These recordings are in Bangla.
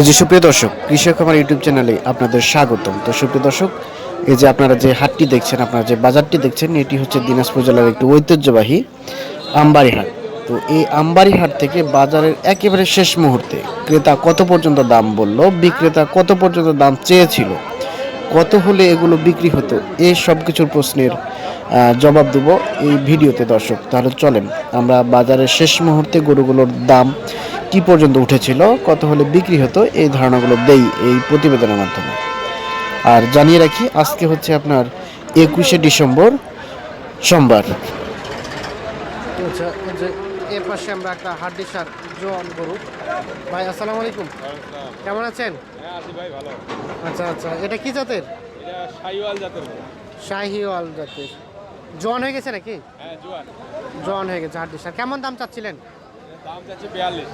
এই যে সুপ্রিয় দর্শক, কৃষক আমার ইউটিউব চ্যানেলে আপনাদের স্বাগতম। তো সুপ্রিয় দর্শক, এই যে আপনারা যে হাটটি দেখছেন, আপনারা যে বাজারটি দেখছেন, এটি হচ্ছে দিনাজপুর জেলার একটি ঐতিহ্যবাহী আমবাড়ি হাট। তো এই আমবাড়ি হাট থেকে বাজারের একেবারে শেষ মুহূর্তে ক্রেতা কত পর্যন্ত দাম বলল, বিক্রেতা কত পর্যন্ত দাম চেয়েছিল, কত হলে এগুলো বিক্রি হতো এই সব কিছুর প্রশ্নের জবাব দেব এই ভিডিওতে দর্শক। তাহলে চলেন, আমরা বাজারের শেষ মুহূর্তে গরুগুলোর দাম কি পর্যন্ত উঠেছিল কত হলে বিক্রি হতো এই ধারণাগুলো দেই এই প্রতিবেদনের মাধ্যমে। আর জানিয়ে রাখি আজকে হচ্ছে আপনার একুশে ডিসেম্বর সোমবার। আচ্ছা এর পাশে আমরা একটা জোয়ান গরু। ভাই আসসালামু আলাইকুম। কেমন আছেন? হ্যাঁ ভাই ভালো। আচ্ছা আচ্ছা এটা কি জাতের? এটা সাইওয়াল জাতের শাহিওয়াল জাতের। জোয়ান হয়ে গেছে নাকি? হ্যাঁ জোয়ান। জোয়ান হয়ে গেছে হাড্ডি সার কেমন দাম চাচ্ছিলেন? দাম যাচ্ছে বিয়াল্লিশ।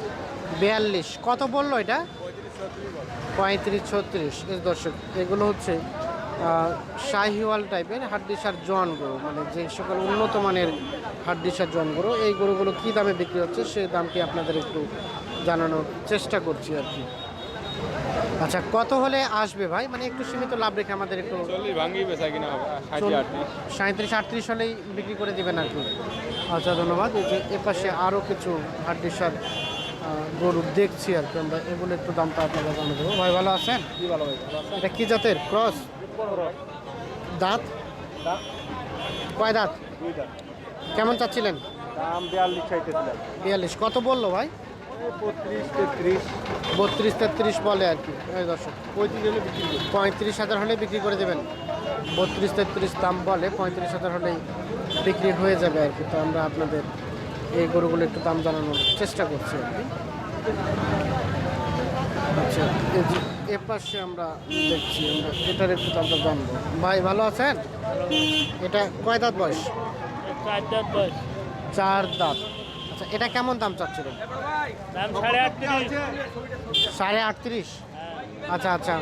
বিয়াল্লিশ। কত বলল এটা? পঁয়ত্রিশ, ছত্রিশ। দর্শক, এগুলো হচ্ছে শাহিওয়াল টাইপের হাড্ডিসার জোয়ান গরু। মানে যে সকল উন্নত মানের হাড্ডিসার জোয়ান গরু, এই গরুগুলো কী দামে বিক্রি হচ্ছে সেই দামটি আপনাদের একটু জানানোর চেষ্টা করছি আর কি। আচ্ছা কত হলে আসবে ভাই? মানে একটু সীমিত লাভ রেখে আমাদের একটু চল্লিশ ভাঙ্গি বেচা কিনা সাঁত্রিশ আটত্রিশ। হলেই বিক্রি করে দিবেন আর কি। আচ্ছা ধন্যবাদ। এই যে এপাশে আরও কিছু হাড্ডিসার গরু দেখছি আর কি আমরা এগুলো একটু দামটা আপনাদের জানিয়ে দেবো। ভাই ভালো আছেন? কি ভালো ভাই আছে। এটা কি জাতের? ক্রস? দাঁত? কয় দাঁত। কেমন চাচ্ছিলেন? দাম বিয়াল্লিশ চাইতেছিলাম। বিয়াল্লিশ। কত বলল ভাই? বত্রিশ তেত্রিশ বত্রিশ তেত্রিশ বলে আর কি এই দর্শক। পঁয়ত্রিশ হলে বিক্রি করব। পঁয়ত্রিশ হাজার হলে বিক্রি করে দেবেন। বত্রিশ তেত্রিশ দাম বলে পঁয়ত্রিশ হাজার হলেই বিক্রি হয়ে যাবে আর কি। তো আমরা আপনাদের এই গরুগুলো একটু দাম জানানোর চেষ্টা করছি আর কি। আচ্ছা এই যে এ পাশে আমরা দেখছি আমরা এটার একটু দামটা জানব। ভাই ভালো আছেন? এটা কয় দাঁত বয়স? চারটার দশ চার দাঁত। আচ্ছা এটা কেমন দাম চাচ্ছিলেন সাড়ে আটত্রিশ। আটত্রিশ? আচ্ছা আচ্ছা।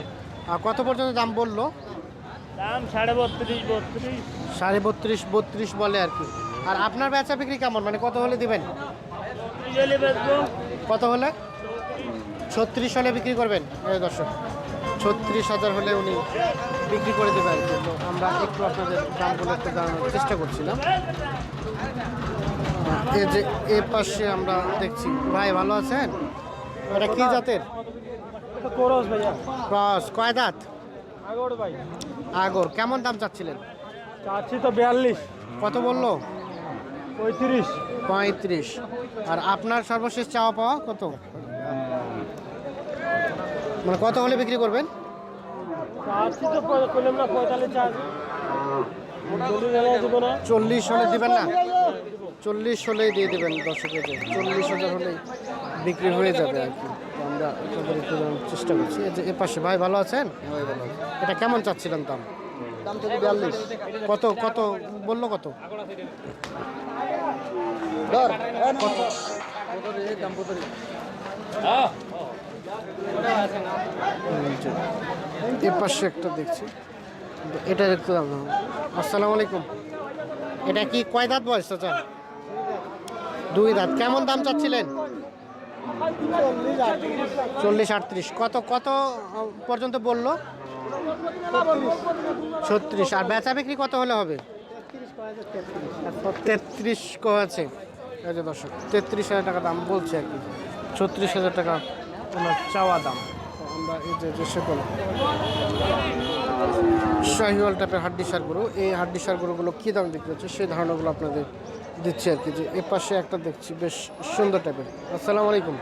আর কত পর্যন্ত দাম বলল? দাম সাড়ে বত্রিশ বত্রিশ। সাড়ে বত্রিশ বত্রিশ বলে আর কি। আর আপনার বেচা বিক্রি কেমন? মানে কত হলে দিবেন? কত হলে? ছত্রিশ হলে বিক্রি করবেন? দর্শক ছত্রিশ হাজার হলে উনি বিক্রি করে দেবে আর কি। তো আমরা একটু আপনাদের দামগুলো একটু জানানোর চেষ্টা করছিলাম। এ যে এ পাশে আমরা দেখছি। ভাই ভালো আছেন? এটা কি জাতের? করস ক্রস। কয় দাঁত? আগর ভাই। আগর। কেমন দাম চাচ্ছিলেন? চাচ্ছি তো বিয়াল্লিশ। কত বলল? পঁয়ত্রিশ। পঁয়ত্রিশ। আর আপনার সর্বশেষ চাওয়া পাওয়া কত? মানে কত হলে বিক্রি করবেন? চল্লিশ হলে দিবেন না? চল্লিশ হলেই দিয়ে দেবেন দর্শকের চল্লিশ হাজার হলেই বিক্রি হয়ে যাবে আর কি। আমরা চেষ্টা করছি। এই যে এ পাশে ভাই ভালো আছেন? এটা কেমন চাচ্ছিলেন দাম? কত কত বলল কত? এর পাশে একটা দেখছি। এটা দাম দাম। আসসালামু আলাইকুম। এটা কি কয় দাঁত বয়স, চাচা? দুই দাঁত। কেমন দাম চাচ্ছিলেন? চল্লিশ আটত্রিশ। কত কত পর্যন্ত বলল? ছত্রিশ। আর বেচা বিক্রি কত হলে হবে? তেত্রিশ আছে। দর্শক, তেত্রিশ হাজার টাকা দাম বলছে আর কি। ছত্রিশ হাজার টাকা ওনার চাওয়া দাম। আমরা এই যে যে সকল শাহিওয়াল টাইপের হাড্ডি সারগুলো এই হাড্ডি সারগুলোগুলো কী দাম বিক্রি হচ্ছে সেই ধারণাগুলো আপনাদের দিচ্ছি আর কি। যে এ পাশে একটা দেখছি বেশ সুন্দর টাইপের। আসসালামু আলাইকুম।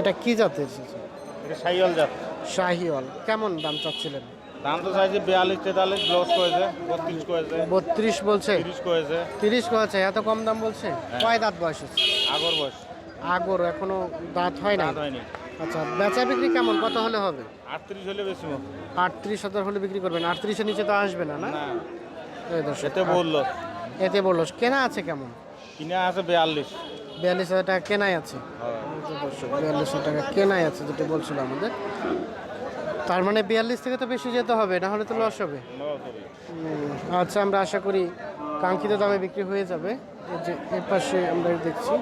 এটা কি জাতের? এটা সাইওয়াল জাত। শাহিওয়াল। কেমন দাম চাচ্ছিলেন? দাম তো চাইছে বিয়াল্লিশ তেতাল্লিশ ব্লাউজ করেছে বত্রিশ করেছে বত্রিশ বলছে? তিরিশ করেছে তিরিশ কয়েছে এত কম দাম বলছে? কয় দাঁত বয়স হচ্ছে? আগর বয়স। আগর এখনও দাঁত হয় না আচ্ছা বেচা বিক্রি কেমন? কত হলে হবে? আটত্রিশ হলে বেশি আটত্রিশ হাজার হলে বিক্রি করবেন। আটত্রিশের নিচে তো আসবে না না? এতে বলল। এতে বলল। কেনা আছে কেমন? কিনে আছে বিয়াল্লিশ। বিয়াল্লিশ হাজার টাকা কেনাই আছে। বিয়াল্লিশ হাজার টাকা কেনাই আছে যেটা বলছিল আমাদের। তার মানে বিয়াল্লিশ থেকে তো বেশি যেতে হবে না হলে তো লস হবে? আচ্ছা আমরা আশা করি কাঙ্ক্ষিত দামে বিক্রি হয়ে যাবে। যে এর পাশে আমরা দেখছি।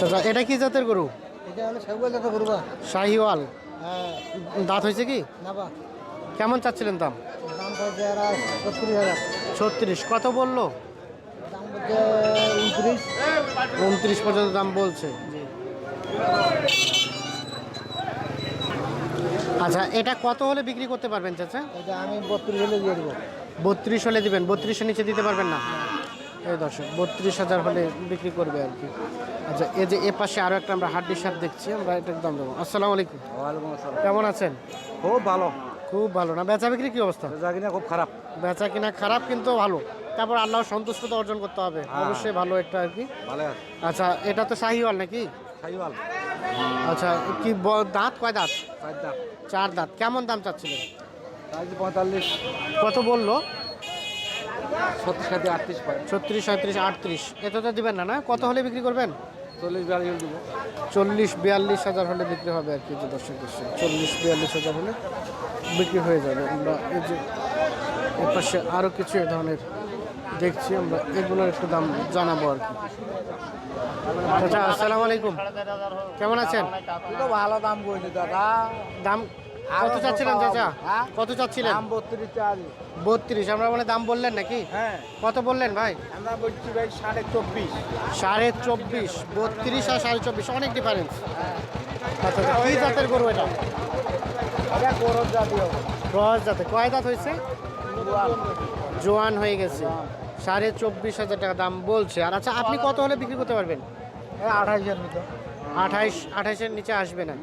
চাচা এটা কি জাতের গরু? এটা হলো শাহিওয়াল হ্যাঁ। দাঁত হয়েছে কি? না বা। কেমন চাচ্ছিলেন দাম? দাম ছত্রিশ হাজার। ছত্রিশ কত বলল? উনত্রিশ। উনত্রিশ পর্যন্ত দাম বলছে। আচ্ছা এটা কত হলে বিক্রি করতে পারবেন চাচা? এটা আমি বত্রিশ হলে দিয়ে দেবো। বত্রিশ হলে দিবেন বত্রিশের নিচে দিতে পারবেন না। এই দর্শক বত্রিশ হাজার হলে বিক্রি করবে আর কি। আচ্ছা এই যে এ পাশে আরও একটা আমরা হাড্ডির সার দেখছি আমরা এটার দাম দেবো। আসসালামু আলাইকুম। কেমন আছেন? খুব ভালো। খুব ভালো না? বেচা বিক্রি কি অবস্থা? জাগিনা খুব খারাপ। বেচা কিনা খারাপ কিন্তু ভালো। তারপর আল্লাহ সন্তুষ্টতা অর্জন করতে হবে। হ্যাঁ। অবশ্যই ভালো একটা আর কি। ভালো আচ্ছা এটা তো শাহিওয়াল নাকি? খাইওয়াল আচ্ছা কি দাঁত? কয় দাঁত? চার দাঁত। কেমন দাম চাচ্ছিলেন? পঁয়তাল্লিশ। কত বলল? ছত্রিশ সাথে আটত্রিশ পায়। ছত্রিশ সাঁত্রিশ আটত্রিশ। এত তো দিবেন না না? কত হলে বিক্রি করবেন? চল্লিশ বিয়াল্লিশ দিব। চল্লিশ বিয়াল্লিশ হাজার হলে বিক্রি হবে আর কি যে দর্শক দর্শক চল্লিশ বিয়াল্লিশ হাজার হলে বিক্রি হয়ে যাবে। আমরা এই যে এর পাশে আরও কিছু এ ধরনের দেখছি আমরা এগুলোর একটু দাম জানাব আর কি। আচ্ছা আসসালামু আলাইকুম। কেমন আছেন? তো ভালো দাম করেছে দাদা। দাম কত চাচ্ছিলেন চাচা? হ্যাঁ? কত চাচ্ছিলেন? দাম বত্রিশ বত্রিশ আমরা মানে দাম বললেন নাকি? হ্যাঁ। কত বললেন ভাই? আমরা বলছি ভাই সাড়ে চব্বিশ। সাড়ে চব্বিশ বত্রিশ আর সাড়ে চব্বিশ অনেক ডিফারেন্স আচ্ছা আচ্ছা কী জাতের গরু এটা? গরম জাতীয় ক্রস জাতের কয় দাঁত হয়েছে? জোয়ান। হয়ে গেছে। সাড়ে চব্বিশ হাজার টাকা দাম বলছে। আর আচ্ছা আপনি কত হলে বিক্রি করতে পারবেন? আঠাইশের মতো। আঠাইশ আঠাইশের নিচে আসবে না।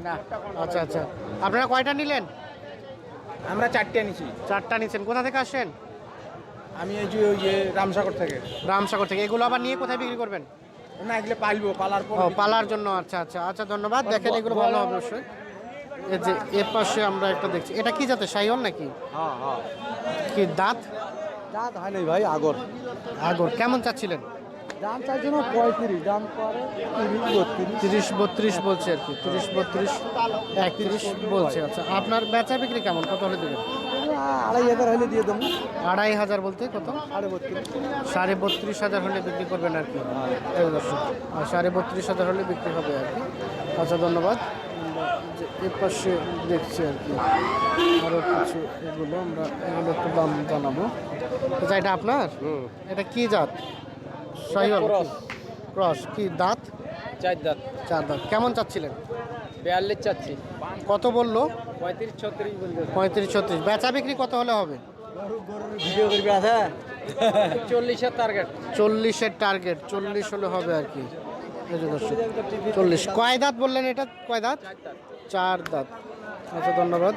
আচ্ছা আচ্ছা। আপনারা কয়টা নিলেন? আমরা চারটে নিছি। চারটা নিচ্ছেন কোথা থেকে আসেন আমি এই যে ওই যে রামসাগর থেকে। রামসাগর থেকে। এগুলো আবার নিয়ে কোথায় বিক্রি করবেন? না এগুলো পালবো পালার পর ও পালার জন্য। আচ্ছা আচ্ছা আচ্ছা ধন্যবাদ। দেখেন এগুলো ভালো হবে অবশ্যই। এই যে এর পাশে আমরা একটা দেখছি। এটা কি জাতের? শাহিওয়াল নাকি? হ্যাঁ হ্যাঁ। কি দাঁত? দাঁত হয় নাই ভাই আগর। আগর। কেমন চাচ্ছিলেন? দাম চাইছে না পঁয়ত্রিশ দাম পরে তিরিশ বত্রিশ। তিরিশ বত্রিশ বলছে আর কি তিরিশ বত্রিশ একত্রিশ বলছে। আচ্ছা আপনার বেচা বিক্রি কেমন? কত হলে দেবেন? আড়াই হাজার হলে দিয়ে দেবো। আড়াই হাজার বলতে কত? সাড়ে বত্রিশ। সাড়ে বত্রিশ হাজার হলে বিক্রি করবেন আর কি। এই দর্শক আর সাড়ে বত্রিশ হাজার হলে বিক্রি হবে আর কি। আচ্ছা ধন্যবাদ। এর পাশে দেখছি আর কি আরও কিছু এগুলো আমরা এগুলো একটু দাম জানাব। আচ্ছা এটা আপনার? এটা কি জাত? সাহিওয়াল Cross. ক্রস। কি দাঁত? চার দাঁত। চার দাঁত। কেমন চাচ্ছিলেন? বিয়াল্লিশ চাচ্ছি। কত বলল? পঁয়ত্রিশ ছত্রিশ বলতে পঁয়ত্রিশ ছত্রিশ। বেচা বিক্রি কত হলে হবে? ভিডিও করবে আছে? চল্লিশের টার্গেট চল্লিশের টার্গেট চল্লিশ হলে হবে আর কি। চল্লিশ। কয় দাঁত বললেন এটা? কয় দাঁত। চার দাঁত। আচ্ছা ধন্যবাদ।